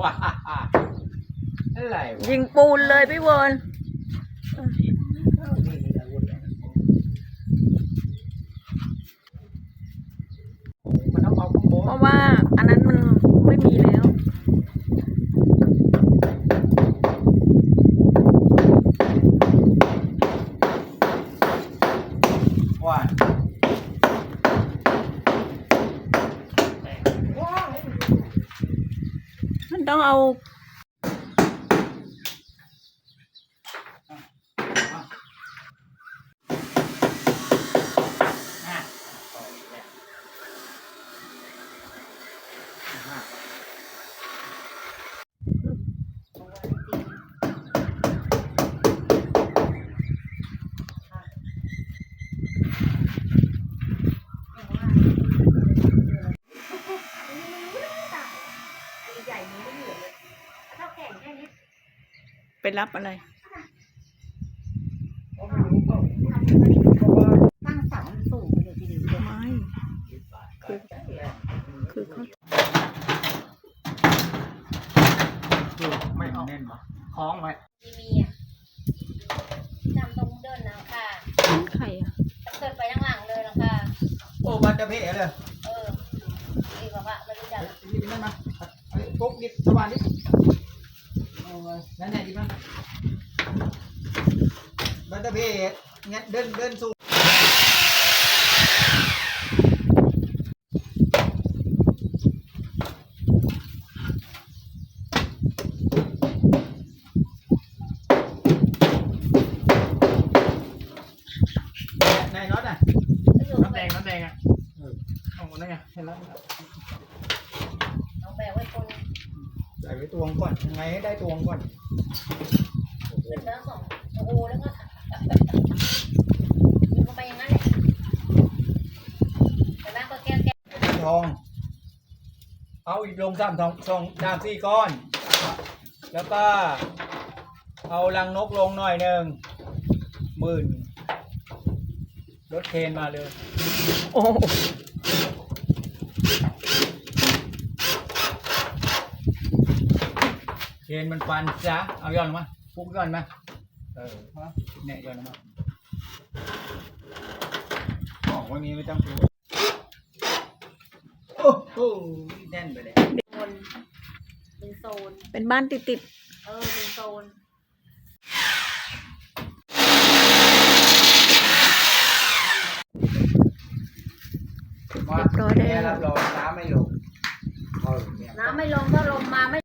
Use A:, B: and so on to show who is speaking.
A: ว้าอะไรวะ
B: ยิงปูนเลยพี่เวิร์น
A: มันเอาเอาข้างบน
B: เพราะว่าอันนั้นมันไม่มีแล้ว
A: ว่า
B: มัน ต้องเอา
A: อะ
B: ไปรับอะไร
C: ตั้งเสามันสูงไปเลยทีเดียว
B: ไม่คือคือเขา
A: คือไม่แน่นปะคล้องไว้
C: มีมีอะจำตรงเดินนะค่ะ
B: ไข่อะ
C: เกิดไปข้างหลังเลยนะค่ะ
A: โอ้บันจะเพะเลย
C: เอออีกบอกว่าไม่รู้จัก
A: นี่นั่นมาไอ้ปุ๊กดิสว่านดิเอาไว้ นั่นไหนดิบ้างบันจะเพะงั้นเดินเดินสู่นายน็อตอะ
C: ก็อยู่
A: น้ำแดงน้ำแดงอะเออเอาหมดแล้วไงเห็นแล้ว
C: เอาแบกไว้คน
A: ใส่ไว้ตวงก่อนยังไงให้ได้ตวงก่อน
C: ขึ้นแล้วสองโอ้โหแล้วก็ยิงเข้าไปอย่างนั้นแหละแต่แม่ก็แก้แก้
A: ทอง เอาอีกลงสามทองสองสามสี่ก้อน แล้วก็ เอาลังนกลงหน่อยหนึ่งหมื่นรถเคนมาเลย
B: โอ้
A: เค นมันฟันจ้ะเอาย้อนลงมาปุ๊กย้อนมาเออเนี่ยย้อนลงมาของวันนี้ไม่ต้องพูดโอ้โหแน่นไปเลย
C: คนเป็นโซน
B: เป็นบ้านติดติด
C: เออ เป็นโซน
B: ๆเรียบร้อยแล้ว
A: รับรองน้ำไม่ลงเออเนี่ย
C: น้ำไม่ลงก็ลมมาไม่